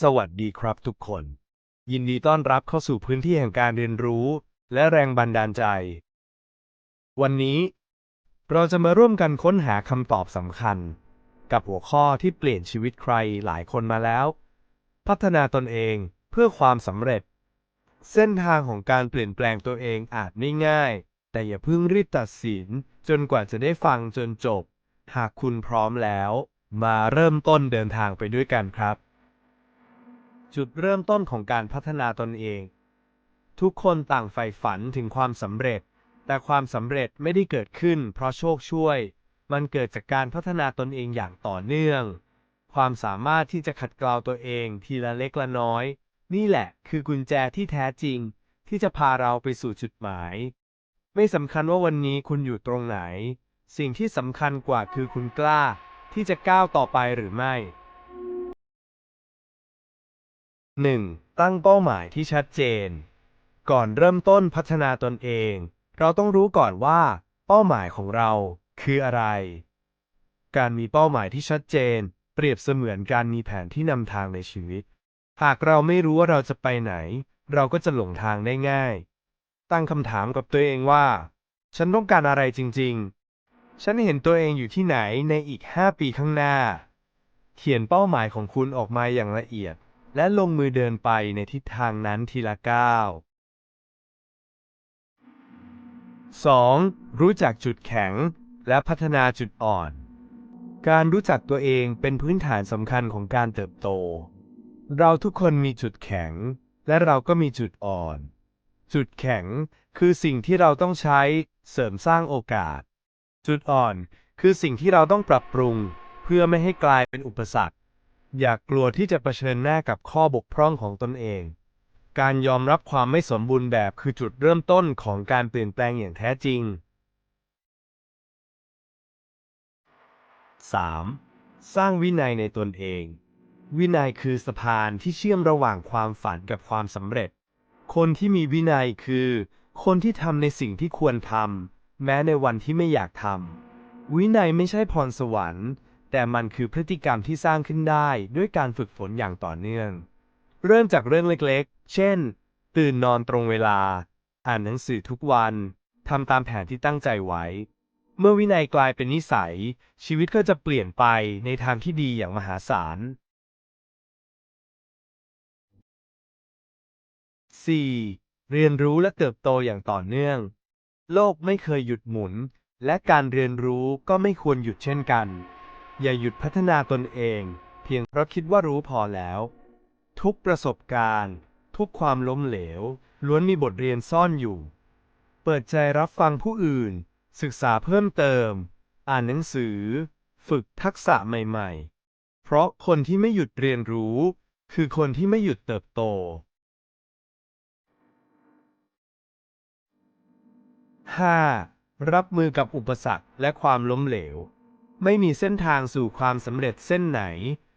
สวัสดีครับทุกคน ยินดีต้อนรับเข้าสู่พื้นที่แห่งการเรียนรู้ และแรงบันดาลใจ วันนี้ เราจะมาร่วมกันค้นหาคำตอบสำคัญ กับหัวข้อที่เปลี่ยนชีวิตใครหลายคนมาแล้ว พัฒนาตนเองเพื่อความสำเร็จ เส้นทางของการเปลี่ยนแปลงตัวเองอาจไม่ง่าย แต่อย่าเพิ่งรีบตัดสิน จนกว่าจะได้ฟังจนจบ หากคุณพร้อมแล้ว มาเริ่มต้นเดินทางไปด้วยกันครับ จุดเริ่มต้นของการพัฒนาตนเอง ทุกคนต่างใฝ่ฝันถึงความสำเร็จ แต่ความสำเร็จไม่ได้เกิดขึ้น เพราะโชคช่วย มันเกิดจากการพัฒนาตนเองอย่างต่อเนื่อง ความสามารถที่จะขัดเกลาตัวเองทีละเล็กละน้อย นี่แหละคือกุญแจที่แท้จริง ที่จะพาเราไปสู่จุดหมาย ไม่สำคัญว่าวันนี้คุณอยู่ตรงไหน สิ่งที่สำคัญกว่าคือคุณกล้า ที่จะก้าวต่อไปหรือไม่ 1. ตั้งเป้าหมายที่ชัดเจน ก่อนเริ่มต้นพัฒนาตนเอง เราต้องรู้ก่อนว่า เป้าหมายของเราคืออะไร การมีเป้าหมายที่ชัดเจน เปรียบเสมือนการมีแผนที่นำทางในชีวิต หากเราไม่รู้ว่าเราจะไปไหน เราก็จะหลงทางได้ง่าย ตั้งคำถามกับตัวเองว่า ฉันต้องการอะไรจริง ๆ ฉันเห็นตัวเองอยู่ที่ไหนในอีก 5 ปีข้างหน้า เขียนเป้าหมายของคุณออกมาอย่างละเอียด และลงมือเดินไปในทิศทางนั้นทีละก้าว 2. รู้จักจุดแข็ง และพัฒนาจุดอ่อน การรู้จักตัวเองเป็นพื้นฐานสำคัญของการเติบโต เราทุกคนมีจุดแข็ง และเราก็มีจุดอ่อน จุดแข็งคือสิ่งที่เราต้องใช้เสริมสร้างโอกาส จุดอ่อนคือสิ่งที่เราต้องปรับปรุง เพื่อไม่ให้กลายเป็นอุปสรรค อย่ากกลัวที่จะเผชิญหน้ากับข้อบกพร่องของตนเอง การยอมรับความไม่สมบูรณ์แบบคือจุดเริ่มต้นของการเปลี่ยนแปลงอย่างแท้จริง 3. สร้างวินัยในตนเอง วินัยคือสะพานที่เชื่อมระหว่างความฝันกับความสำเร็จ คนที่มีวินัยคือ คนที่ทำในสิ่งที่ควรทำแม้ในวันที่ไม่อยากทำวินัยไม่ใช่พรสวรรค์ แต่มันคือพฤติกรรมที่สร้างขึ้นได้ด้วยการฝึกฝนอย่างต่อเนื่อง เริ่มจากเรื่องเล็กๆ เช่น ตื่นนอนตรงเวลา อ่านหนังสือทุกวัน ทำตามแผนที่ตั้งใจไว้ เมื่อวินัยกลายเป็นนิสัย ชีวิตก็จะเปลี่ยนไปในทางที่ดีอย่างมหาศาล 4. เรียนรู้และเติบโตอย่างต่อเนื่อง โลกไม่เคยหยุดหมุน และการเรียนรู้ก็ไม่ควรหยุดเช่นกัน อย่าหยุดพัฒนาตนเอง เพียงเพราะคิดว่ารู้พอแล้ว ทุกประสบการณ์ ทุกความล้มเหลว ล้วนมีบทเรียนซ่อนอยู่ เปิดใจรับฟังผู้อื่น ศึกษาเพิ่มเติม อ่านหนังสือ ฝึกทักษะใหม่ๆ เพราะคนที่ไม่หยุดเรียนรู้ คือคนที่ไม่หยุดเติบโต 5. รับมือกับอุปสรรคและความล้มเหลว ไม่มีเส้นทางสู่ความสำเร็จเส้นไหน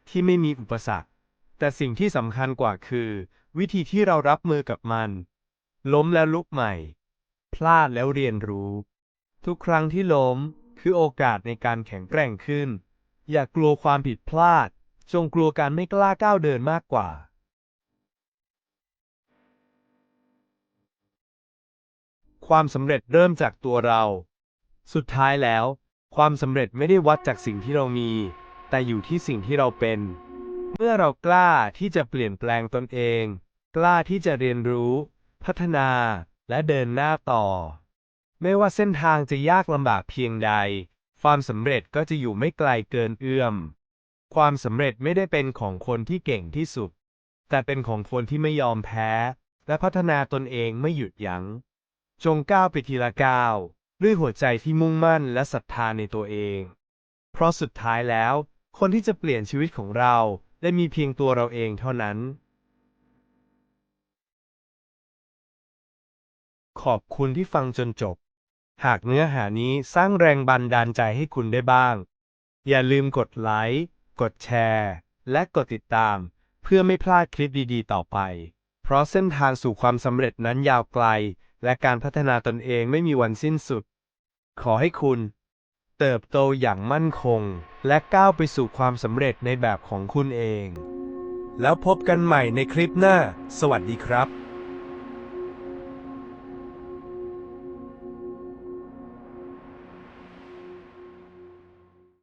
ที่ไม่มีอุปสรรค แต่สิ่งที่สำคัญกว่าคือ วิธีที่เรารับมือกับมัน ล้มแล้วลุกใหม่ พลาดแล้วเรียนรู้ ทุกครั้งที่ล้มคือโอกาสในการแข็งแกร่งขึ้น อย่ากลัวความผิดพลาด จงกลัวการไม่กล้าก้าวเดินมากกว่าความสำเร็จเริ่มจากตัวเรา สุดท้ายแล้ว ความสำเร็จไม่ได้วัดจากสิ่งที่เรามี แต่อยู่ที่สิ่งที่เราเป็น เมื่อเรากล้าที่จะเปลี่ยนแปลงตนเอง กล้าที่จะเรียนรู้ พัฒนา และเดินหน้าต่อ ไม่ว่าเส้นทางจะยากลำบากเพียงใด ความสำเร็จก็จะอยู่ไม่ไกลเกินเอื้อม ความสำเร็จไม่ได้เป็นของคนที่เก่งที่สุด แต่เป็นของคนที่ไม่ยอมแพ้ และพัฒนาตนเองไม่หยุดยัง้ง จงก้าวไปทีละก้าว ด้วยหัวใจที่มุ่งมั่นและศรัทธาในตัวเอง เพราะสุดท้ายแล้ว คนที่จะเปลี่ยนชีวิตของเราได้มีเพียงตัวเราเองเท่านั้น ขอบคุณที่ฟังจนจบ หากเนื้อหานี้สร้างแรงบันดาลใจให้คุณได้บ้าง อย่าลืมกดไลค์ กดแชร์ และกดติดตาม เพื่อไม่พลาดคลิปดีๆ ต่อไป เพราะเส้นทางสู่ความสำเร็จนั้นยาวไกล และการพัฒนาตนเองไม่มีวันสิ้นสุด ขอให้คุณ เติบโตอย่างมั่นคง และก้าวไปสู่ความสำเร็จในแบบของคุณเอง แล้วพบกันใหม่ในคลิปหน้า สวัสดีครับ